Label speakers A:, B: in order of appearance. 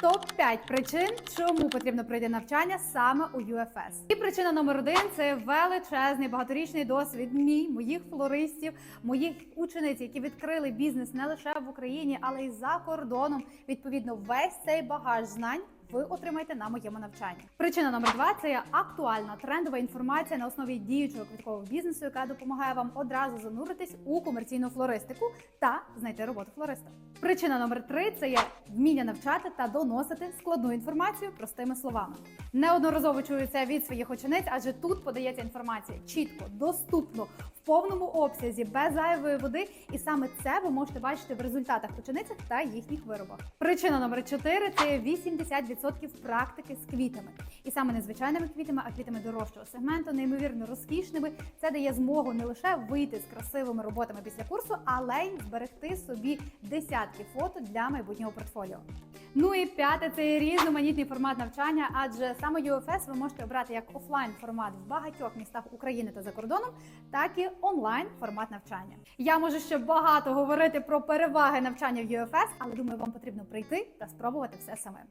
A: Топ 5 причин, чому потрібно пройти навчання саме у UFS. І причина номер один це величезний багаторічний досвід мій, моїх флористів, моїх учениць, які відкрили бізнес не лише в Україні, але й за кордоном. Відповідно, весь цей багаж знань. Ви отримаєте на моєму навчанні. Причина номер два це є актуальна трендова інформація на основі діючого квіткового бізнесу, яка допомагає вам одразу зануритись у комерційну флористику та знайти роботу флориста. Причина номер три це є вміння навчати та доносити складну інформацію простими словами. Неодноразово чую це від своїх учениць, адже тут подається інформація чітко, доступно, в повному обсязі, без зайвої води, і саме це ви можете бачити в результатах ученицях та їхніх виробах. Причина номер 4 – це 80% практики з квітами, і саме не звичайними квітами, а квітами дорожчого сегменту, неймовірно розкішними. Це дає змогу не лише вийти з красивими роботами після курсу, але й зберегти собі десятки фото для майбутнього портфоліо. Ну і п'яте це різноманітний формат навчання, адже саме UFS ви можете обрати як офлайн формат в багатьох містах України та за кордоном, так і онлайн формат навчання. Я можу ще багато говорити про переваги навчання в UFS, але думаю, вам потрібно прийти та спробувати все самим.